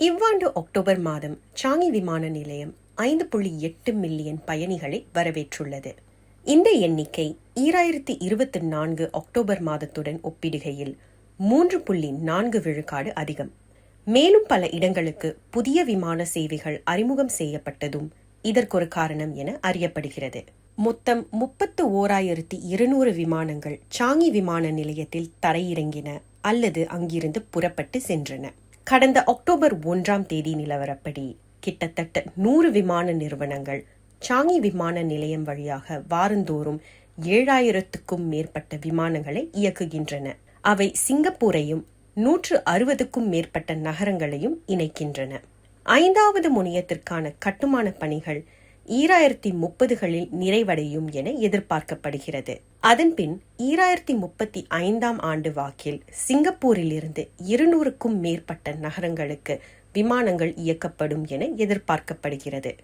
இவ்வாண்டு அக்டோபர் மாதம் சாங்கி விமான நிலையம் ஐந்து புள்ளி எட்டு மில்லியன் பயணிகளை வரவேற்றுள்ளது. இந்த எண்ணிக்கை ஈராயிரத்தி இருபத்தி நான்கு அக்டோபர் மாதத்துடன் ஒப்பிடுகையில் மூன்று புள்ளி நான்கு விழுக்காடு அதிகம். மேலும் பல இடங்களுக்கு புதிய விமான சேவைகள் அறிமுகம் செய்யப்பட்டதும் இதற்கொரு காரணம் என அறியப்படுகிறது. மொத்தம் முப்பத்து ஓராயிரத்தி இருநூறு விமானங்கள் சாங்கி விமான நிலையத்தில் தரையிறங்கின அல்லது அங்கிருந்து புறப்பட்டு சென்றன. கடந்த அக்டோபர் ஒன்றாம் தேதி நிலவரப்படி கிட்டத்தட்ட நூறு விமான நிறுவனங்கள் சாங்கி விமான நிலையம் வழியாக வாரந்தோறும் ஏழாயிரத்துக்கும் மேற்பட்ட விமானங்களை இயக்குகின்றன. அவை சிங்கப்பூரையும் நூற்று அறுபதுக்கும் மேற்பட்ட நகரங்களையும் இணைக்கின்றன. ஐந்தாவது முனையத்திற்கான கட்டுமான பணிகள் ஈராயிரத்தி முப்பதுகளில் நிறைவடையும் என எதிர்பார்க்கப்படுகிறது. அதன்பின் ஈராயிரத்தி முப்பத்தி ஐந்தாம் ஆண்டு வாக்கில் சிங்கப்பூரிலிருந்து இருநூறுக்கும் மேற்பட்ட நகரங்களுக்கு விமானங்கள் இயக்கப்படும் என எதிர்பார்க்கப்படுகிறது.